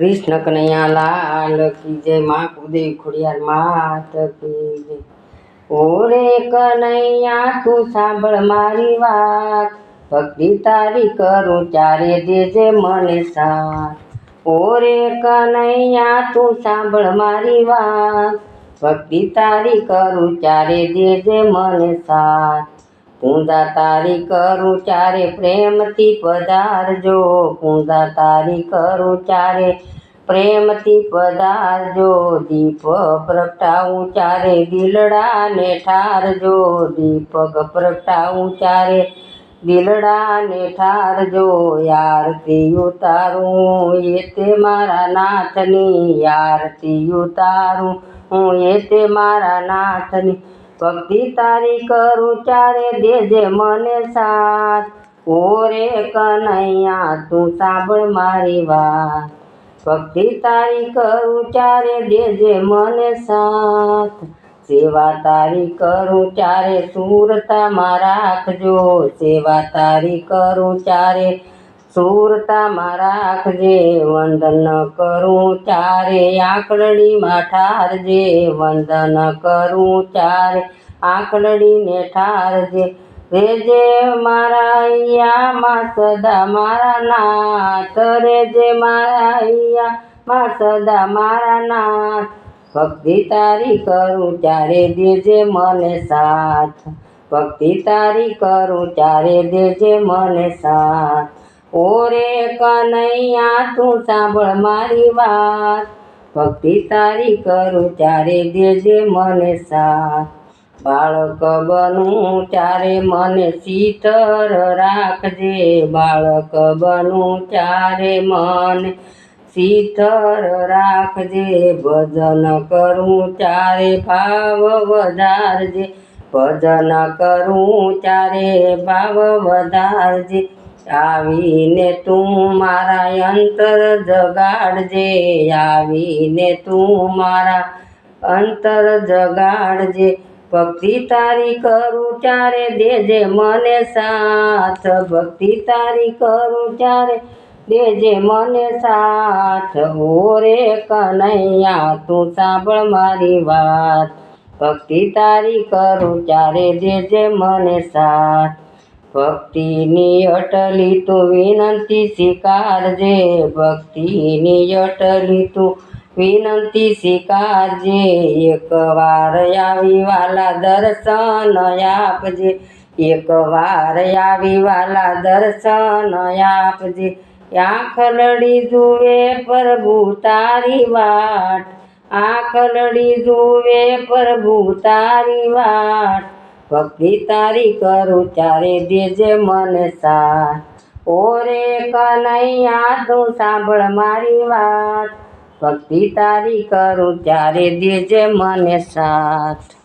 કૃષ્ણ કનૈયા લાલ કી જય, માં કુદે ખોડિયાર માત કી જય. ઓરે કનૈયા, તું સાંભળ મારી વાત. ભક્તિ તારી કરું ચારે દેજે મને સાથ. ઓરે કનૈયા, તું સાંભળ મારી વાત. ભક્તિ તારી કરું ચારે દેજે મને સાથ. પૂંજા તારી કરું ચારે પ્રેમથી પધારજો. પૂંજા તારી કરું ચારે પ્રેમથી પધારજો. દીપ પ્રગટાવું ચારે દિલડાને ઠારજો. દીપક પ્રગટાવું ચારે દિલડાને ઠારજો. યારતી ઉતારું એ તે મારા નાથની. યારતી ઉતારું હું એ તે મારા નાથની. ભક્તિ તારી કરું ચારે દેજે મને સાથ. ઓરે કનૈયા, તું સાંભળ મારી વાત. ભક્તિ તારી કરું ચારે દેજે મને સાથ. સેવા તારી કરું ચારે સુરતામાં રાખજો. સેવા તારી કરું ચારે સુરતામાં રાખજે, વંદન કરું ચારે. આંકડડીમાં ઠારજે વંદન કરું ચારે. આંકડડીને ઠારજે રેજે મારા અહીંયામાં સદા મારા નાથ. રેજે મારા અહીંયામાં સદા મારા નાથ. ભક્તિ તારી કરું ચારે, દેજે મને સાથ. ભક્તિ તારી કરું ચારે, દેજે મને સાથ. ઓરે કનૈયા, તું સાંભળ મારી વાત. ભક્તિ તારી કરું ચારે દેજે મને સાથ. બાળક બનું ચારે મને શીતળ રાખજે. બાળક બનું ચારે મને શીતળ રાખજે. ભજન કરું ચારે ભાવ વધારજે. ભજન કરું ચારે ભાવ વધારજે. આવીને તું મારા અંતર જગાડજે, આવીને તું મારા અંતર જગાડજે. ભક્તિ તારી કરું ચારે દેજે મને સાથ, ભક્તિ તારી કરું ચારે દેજે મને સાથ. ઓરે કનૈયા, તું સાંભળ મારી વાત. ભક્તિ તારી કરું ચારે દેજે મને સાથ. ભક્તિની અટલી તું વિનંતી સ્વીકારજે, ભક્તિની અટલી તું વિનંતી સ્વીકારજે. એકવાર આવી વાલા દર્શન આપજે, એકવાર આવી વાલા દર્શન આપજે. આંખ લડી જુએ પ્રભુ તારી વાટ, આંખ લડી જુએ પ્રભુ તારી વાટ. ભક્તિ તારી કરું, ચારે દેજે મને સાથ. ઓરે કનૈયા, તું સાંભળ મારી વાત. ભક્તિ તારી કરું, ચારે દેજે મને સાથ.